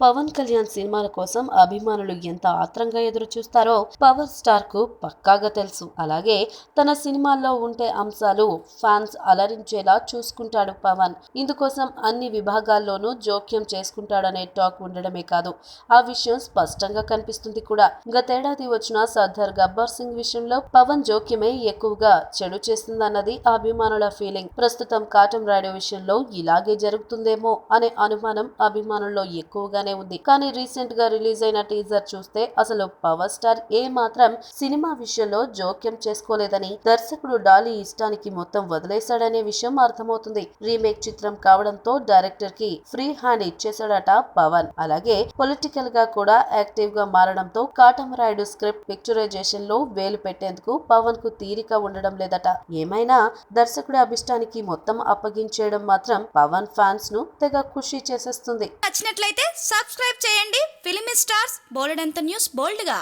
పవన్ కళ్యాణ్ సినిమాల కోసం అభిమానులు ఎంత ఆత్రంగా ఎదురు చూస్తారో పవర్ స్టార్కు పక్కాగా తెలుసు. అలాగే తన సినిమాల్లో ఉండే అంశాలు ఫ్యాన్స్ అలరించేలా చూసుకుంటాడు పవన్. ఇందుకోసం అన్ని విభాగాల్లోనూ జోక్యం చేసుకుంటాడనే టాక్ ఉండడమే కాదు ఆ విషయం స్పష్టంగా కనిపిస్తుంది కూడా. గతేడాది వచ్చిన సర్దార్ గబ్బర్ సింగ్ విషయంలో పవన్ జోక్యమే ఎక్కువగా చెడు చేస్తుందన్నది అభిమానుల ఫీలింగ్. ప్రస్తుతం కాటం రాయుడు విషయంలో ఇలాగే జరుగుతుందేమో అనే అనుమానం అభిమానుల్లో ఎక్కువగా ఎక్కువగానే ఉంది. కానీ రీసెంట్గా రిలీజ్ అయిన టీజర్ చూస్తే అసలు పవర్ స్టార్ ఏ మాత్రం సినిమా విషయంలో జోక్యం చేసుకోలేదని దర్శకుడు డాలీ ఇష్టానికి మొత్తం వదిలేశాడనే విషయం అర్థమవుతుంది. రీమేక్ చిత్రం కావడంతో డైరెక్టర్కి ఫ్రీ హ్యాండ్ ఇచ్చేశాడట పవన్. అలాగే పొలిటికల్గా కూడా యాక్టివ్గా మారడంతో కాటమరాయుడు స్క్రిప్ట్ పిక్చరైజేషన్లో వేలు పెట్టేందుకు పవన్కు తీరిక ఉండడం లేదట. ఏమైనా దర్శకుడి అభిష్టానికి మొత్తం అప్పగించేయడం మాత్రం పవన్ ఫ్యాన్స్ను తెగ ఖుషి చేసేస్తుంది. నచ్చినట్లయితే సబ్స్క్రైబ్ చేయండి. ఫిలిం స్టార్స్ బోలెడంత న్యూస్ బోల్డ్గా.